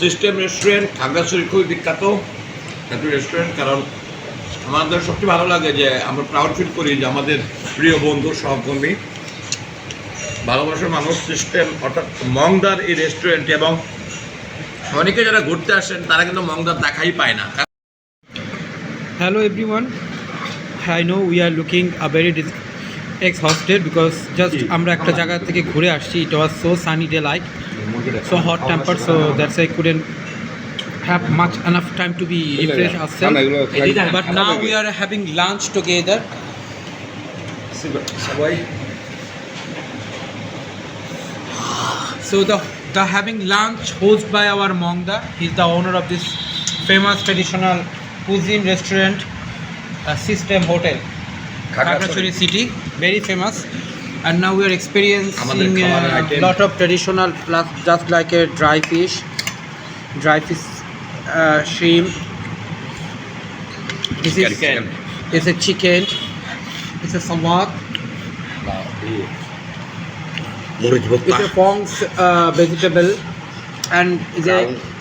System restaurant Khagrachari খুবই বিখ্যাত। Restaurant কারণ আমাদের সবচেয়ে ভালো লাগে যে আমরা প্রাউড ফিল করি যে আমাদের প্রিয় বন্ধু, সহকর্মী। ভালোবাসার মানুষ সিস্টেম অর্থাৎ মংদার এই রেস্টুরেন্ট এবং অনেকে যারা ঘুরতে আসেন, তারা কিন্তু মংদার দেখাই পায় না। Hello everyone I know we are looking a very exhausted because just আমরা একটা জায়গা থেকে ঘুরে আসছি it was so sunny day like so hot tempered so that's why I couldn't have much enough time to be refresh ourselves but now we are having lunch together so the the having lunch hosted by our Mongda he's the owner of this famous traditional cuisine restaurant uh, system hotel Khagrachari city very famous and now we are experiencing a খাবারের lot of traditional plus just like a dry fish dry fish uh, shrimp this is Chicken. it's a chicken it's a মরিচ it's a Pong's uh, vegetable and a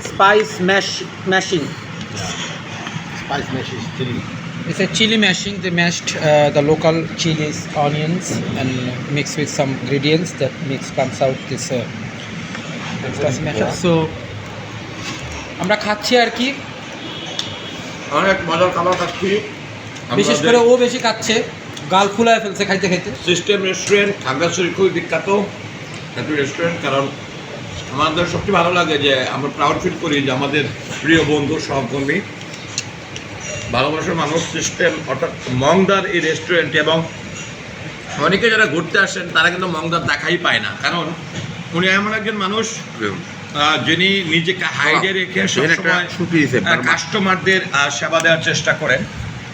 spice mash mashing spice mashes chili It's a chili mashing. They mashed uh, the local chilies, onions, and mixed with some ingredients. That mix comes out this uh, spicy mashup. So আমরা খাচ্ছি আর কি অনেক মজার খাবার খাচ্ছি বিশেষ করে ও বেশি খাচ্ছে গাল ফুলায় ফেলছে খাইতে খাইতে সিস্টেম রেস্টুরেন্ট খাগড়াছড়ি খুবই বিখ্যাত একটি রেস্টুরেন্ট কারণ আমাদের সবচেয়ে ভালো লাগে যে আমরা প্রাউড ফিল করি যে আমাদের প্রিয় বন্ধু সহকর্মী ভালোবাসার মানুষ সিস্টেম অর্থাৎ মংদার এই রেস্টুরেন্ট এবং অনেকে যারা ঘুরতে আসেন তারা কিন্তু মংদার দেখাই পায় না। কারণ উনি এমন একজন মানুষ যিনি নিজেকে হাইডে রেখে কাস্টমারদের সেবা দেওয়ার চেষ্টা করেন।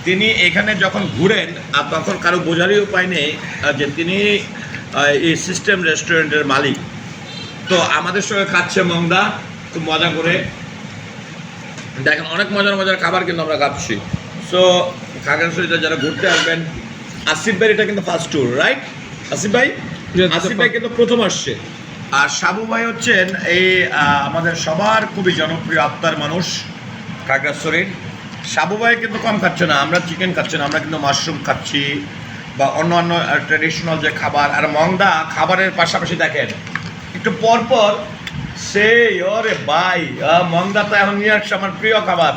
তিনি এখানে যখন ঘুরেন আর তখন কারও বোঝারই উপায় নেই যে তিনি এই সিস্টেম রেস্টুরেন্টের মালিক। তো আমাদের সঙ্গে খাচ্ছে মংদা খুব মজা করে। দেখেন অনেক মজার মজার খাবার কিন্তু আমরা খাচ্ছি। সো খাগড়াছড়িতে যারা ঘুরতে আসবেন আসিফ ভাই এটা কিন্তু ফার্স্ট ট্যুর রাইট আসিফ ভাই? আসিফ ভাই কিন্তু প্রথম আসছে। আর সাবু ভাই হচ্ছেন এই আমাদের সবার খুবই জনপ্রিয় আত্মার মানুষ খাগড়াছড়ির সাবু ভাই কিন্তু কম খাচ্ছে না আমরা চিকেন খাচ্ছি না আমরা কিন্তু মাশরুম খাচ্ছি বা অন্য অন্য ট্রেডিশনাল যে খাবার। আর মংদা খাবারের পাশাপাশি দেখেন একটু পর পর সেই ওরে ভাই আহ, মংদা তো এখন নিয়ে আসছে আমার প্রিয় খাবার।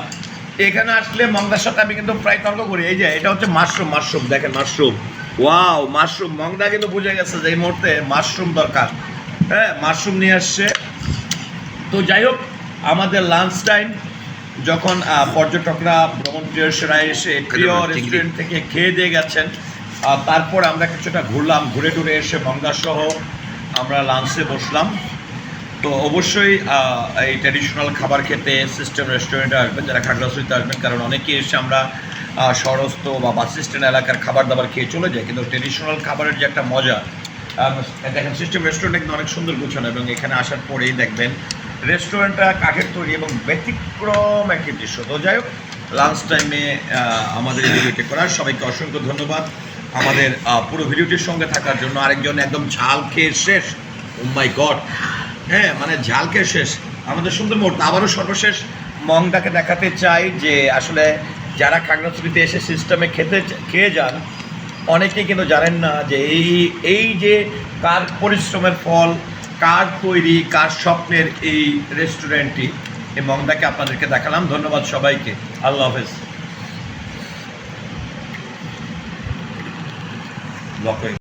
এখানে আসলে মংদার সাথে আমি কিন্তু প্রায় তর্ক করি। এই যে এটা হচ্ছে মাশরুম মাশরুম দেখেন মাশরুম। Wow mushroom. মংদা কিন্তু বুঝে গেছে যে এই মুহূর্তে মাশরুম দরকার। হ্যাঁ মাশরুম নিয়ে আসছে। তো যাই হোক আমাদের লাঞ্চ টাইম যখন পর্যটকরা ভ্রমণ প্রিয়সরা এসে প্রিয় রেস্টুরেন্ট থেকে খেয়ে দিয়ে গেছেন তারপর আমরা কিছুটা ঘুরলাম ঘুরে টুরে এসে মংদা সহ আমরা লাঞ্চে বসলাম। তো অবশ্যই এই ট্র্যাডিশনাল খাবার খেতে সিস্টেম রেস্টুরেন্টে আসবেন, যারা খাগড়াছড়িতে আসবেন, কারণ অনেকে এসে আমরা শহরস্থ বা বাস স্ট্যান্ড এলাকার খাবার দাবার খেয়ে চলে যাই কিন্তু ট্র্যাডিশনাল খাবারের যে একটা মজা দেখেন সিস্টেম রেস্টুরেন্টটা কিন্তু অনেক সুন্দর গুছানো এবং এখানে আসার পরেই দেখবেন রেস্টুরেন্টটা কাঠের তৈরি এবং ব্যতিক্রম একটি দৃশ্য। তো যাই হোক লাঞ্চ টাইমে আমাদের এই ভিডিওটি করার সবাইকে অসংখ্য ধন্যবাদ। আমাদের পুরো ভিডিওটির সঙ্গে থাকার জন্য আরেকজন একদম ঝাল খেয়ে শেষ। ও মাই গড হ্যাঁ মানে ঝালকে শেষ। আমাদের সুন্দর মুহূর্ত। আবারও সর্বশেষ মংটাকে দেখাতে চাই যে আসলে যারা খাগড়াছড়িতে এসে সিস্টেমে খেতে খেয়ে যান, অনেকেই কিন্তু জানেন না যে এই এই যে কার পরিশ্রমের ফল, কার তৈরি, কার স্বপ্নের এই রেস্টুরেন্টটি এই মংদাকে আপনাদেরকে দেখালাম। ধন্যবাদ সবাইকে। আল্লাহ হাফেজ। লক হয়ে